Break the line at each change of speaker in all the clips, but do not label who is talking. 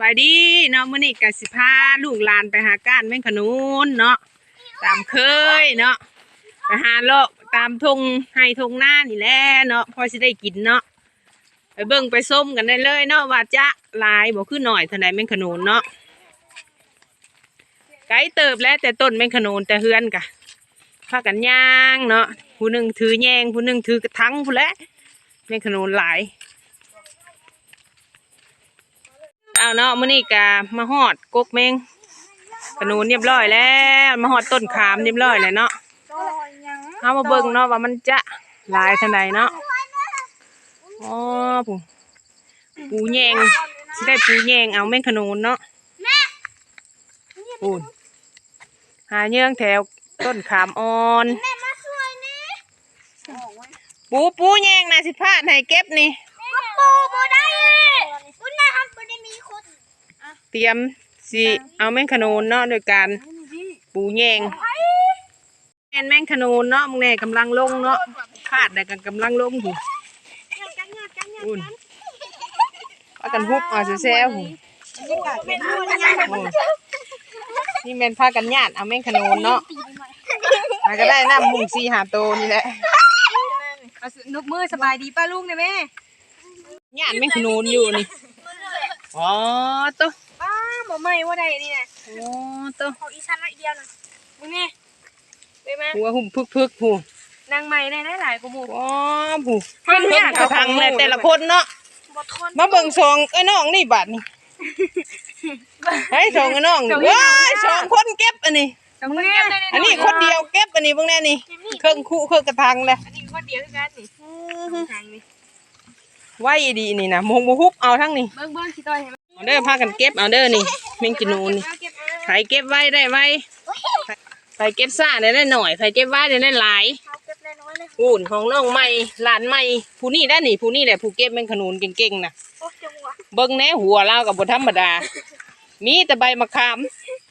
บายดีเนาะมื้อนี้กสิพาลูกหลานไปหาก้านแม่งขนุนเนาะตามเคยเนาะไปหาเลาะตามทงให้ทงหน้านี่แหละเนาะพอสิได้กินเนาะไปเบิ่งไปส้มกันได้เลยเนาะว่าจะลายบ่คือหน่อยท่าใดแม่งขนุนเนาะไกลเติบแล้วแต่ต้นแม่งขนุนแต่เฮือนกะพากันย่างเนาะผู้หนึ่งถือแยงผู้หนึ่งถือกระทังผู้และแม่งขนุนหลาย เอาเนาะมื้อนี้กะมาฮอดกกแมงขนุนเรียบร้อยแล้ว มาฮอดต้นขามเรียบร้อยแล้วเนาะเอามาเบิ่งเนาะว่ามันจะลายท่าใดเนาะอ๋อปูปูแยงสิได้ปูแยงเอาแมงขนุนเนาะปูหาเยื่องแถวต้นขามอ่อนปูปูแยงนะสิพาดให้เก็บนี่
ปูบ่ได้เลยคุณนะครับบ่ได้มีคน
เตรียมสิเอาแมงขนุนเนาะโดยการปูแยงแม่นแมงขนุนเนาะมึงแน่กำลังลงเนาะคาดได้กันกำลังลงหู
กันงานกันงาน
อุ่นว่ากันฮุบเอาแซ่ๆหู
เป็นมูลงาน
โอ้นี่แม่นพากันญาติเอาแมงขนุนเนาะมันก็ได้น้ำมุงซีหาโตนี่แหละ
เอาสินกมือสบายดีป้าลุงเนี่ยแม่
ญาติแมงขนุนอยู่นี่อ๋อโตะ
ป้าหมอไม่ว่าใดนี่นะ
อ๋อโตะ
ของอีสานละเดียวน่ะ
มึงนี่ไปไหม
หัวหุ่มพึกๆหู
นางใหม่ได้ได้หลายกว่าหมู
อ๋อหูเพิ่นญาติกระทังเลยแต่ละคนเนาะมาเบิ่งสองไอ้น้องนี่บัดนี่เฮ้สองไอ้น้องนี่ว้ยสองคนเก็บอันนี้
มึงเนี่ย
อันนี้คนเดียวเก็บอันนี้เบิ่งแน่นี่เครื่องคู่เครื่องกระทังเลย
อันนี้คนเดียวกันนี่ทางนี่
ไว้ดีนี่นะมงบ่ฮุบเอาทั้งนี่
เบิ้งเบิ้งขี้ต้อย เห็นไหม
เอาเด้อพากันเก็บเอาเด้อนี่แมงกินูนนี่
เอาเก็บเอา
ใครเก็บไว้ได้ไว้ใครเก็บซ่าได้ได้หน่อยใครเก็บไว้ได้ได้หลาย
เอาเก็บน้อยๆเลย
อุ่นของน้องใหม่หลานใหม่ผู้นี้ได้นี่ผู้นี้แหละผู้เก็บแมงขนูนเก่งๆน่ะ
โอ้จังหวะ
เบิ่งแหน่หัวเรากับบธรรมดา มีแต่ใบมะขาม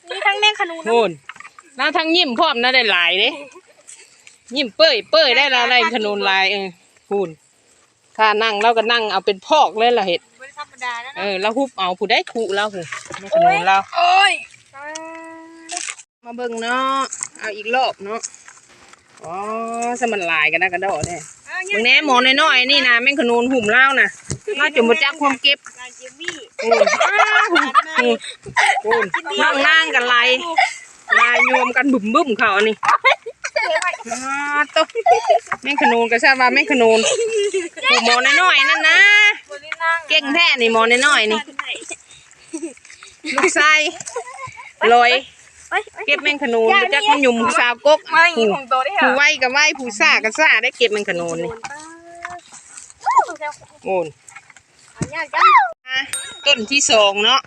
มีทั้งแมงขนุน
โน่นแล้วทั้งยิ้มพร้อมนะได้หลายเด้ยิ้มเป้ยเป้ยได้เราได้ขนุนหลายเออพูนถ้านั่งเราก็นั่งเอาเป็นพอกเลยล่ะเห็ด
ไม่ธรรมดาแล้ว
เออเราฮุบเอาผู้ได้ขู่เราผู้ไม่ขนุนเรา
โอ้ย
มาเบิ่งเนาะ เอาอีกรอบเนาะ อ๋อสมันหลายกันนะกระโดดเนี่ยมึงแหน่หมอน้อยๆนี่นะแม่งขนุนหุ่มเล่าน่ะน่าจะมาจักความเก็บ
งานจิมมี่
โอ้ยโอ้ยโอ้ยนั่งนั่งกันไรลายโยมกันบึ้มบึ้มเขาอันนี้อ๋อโตะแม่งขนูนก็ทราบว่าแม่งขนูนผู้หมอน้อยๆนั่นนะ เก่งแท้นี่หมอน้อยๆนี่ ลูกชายลอย เก็บแม่งขนูนไปจักมันหยุ่มสาวกก
ไม่
ผู้
ของตัวได้เหร
ผู้
อ
ไวกับไวผู้ซ่ากับซ่าได้เก็บแม่งขนูนนี่โอ้ย
งานกัน
อะต้นที่สองเนาะ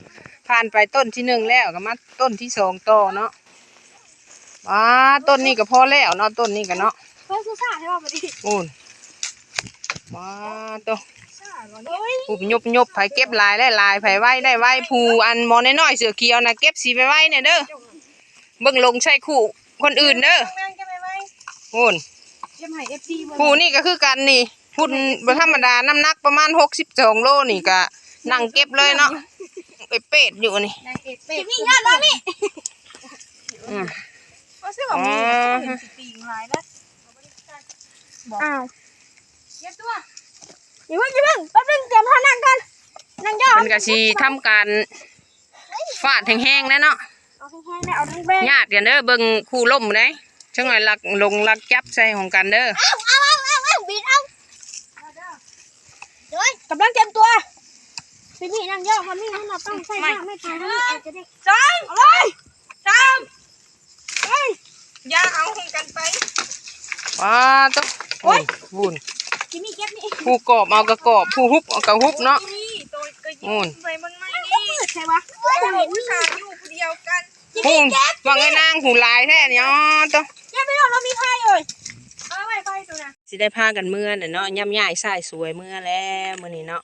ผ่านไปต้นที่หนึ่งแล้วก็มาต้นที่สองต่อเนาะอ่าต้นนี้ก็พอแล้วเนาะต้นนี้ก็เนาะ
เพื่อนซ่าใช่ป่ะบ่ดี
โอ้นมาตัว
ซ่าก่ อนเฮ้ย
ผู้ยบยบไผเก็บหลายได้หลายไผไว้ได้ไว้ผู้อันหมอน้อยๆเสือเขียวนะเก็บสีไปไว้เนี่ยเด้อเบิ่งลงใช่คู่คนอื่นเด้อ
แม่งจะไปไหม
โอ้น
จะให้เอฟซีมา
ผู้นี่ก็คือกันนี่พุ่นบ่ธรรมดาน้ำหนักประมาณหกสิบสองโลนี่ก็นั่งเก็บเลยเนาะไปเป็ดอยู่นี่
นางเอกเป็
จิ
ด
มมี่งานแล้วนี่
อืม
ก็ซื้อของมีสิปีงหลายแล้ว
อ้าว
เก็บตัว
อย่าเพิ่งอย่าเพิ่งแป๊บนึงเตรียมท่านั่งกันนั่งย่อ
มันก็สิทำการฟาดแห้งๆแล้วเนาะ
เอาแห้งๆได้เอาทั้งแบง
ญาติกันเด้อเบิ่งคู่ล่มเด้จังหน่อยลักลงลักจับใส่ของกันเด้อ
เอาเอาเอาเอาเอาบีดเอาเดี๋ยวกำลังเตรียมตัวพี่พี่นั่งย่อครับนี่ให้เราต้องใส่หน้าไม่ตายนะอาจจะได้
จ้างเอาเลยจ้างเฮ้ยอย่าเอาของกันไป
ว้าตุ๊กโอ้ยวุ่น
จิมมี่เก็บนี่
ผู้กอบเอากระกอบผู้ฮุบเอากระฮุบเนาะ
นี่ตัวก็ยิ
โอ้ย
งไปมันไม่นี่
ใช่ปะ
โอ้โหผู้ชายอยู่คนเดียวกัน
ผู้ว่าไงนางผู้ลายแท้เนี่ยอ๋อตุ๊ก
เก็บไม่หรอกเรามีพายเลย
เอาไปไปตัวน่ะ
สิได้พากันเมื่อน่ะเนาะย่ำย่ายสายสวยเมื่อแล้วมื้อนี้เนาะ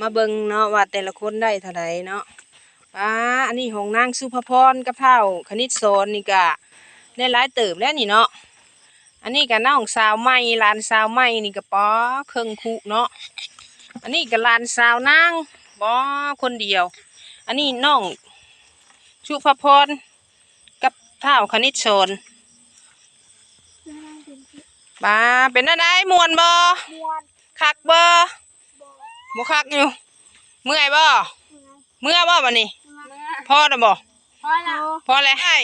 มาเบิ่งเนาะว่าแต่ละคนได้เท่าใดเนาะป้าอันนี้ของนางสุภพรกับเท่าคณิตโซนนี่ก็ได้หลายเติบแล้วนี่เนาะ อันนี้ก็น้องสาวใหม่หลานสาวใหม่นี่ก็ป้อเครื่องคุเนาะอันนี้ก็หลานสาวนางป้อคนเดียวอัอันนี้น้องชุพพรกับเท้าคณิตชนบ้าเป็นอะไรมวนบ่
มวน
คักบ่บ่คักอยู่เมื่อยบ่เมื่อบ่บัดนี้
มา
พอแล้วบ่
พอแล้ว
พอแล้วให้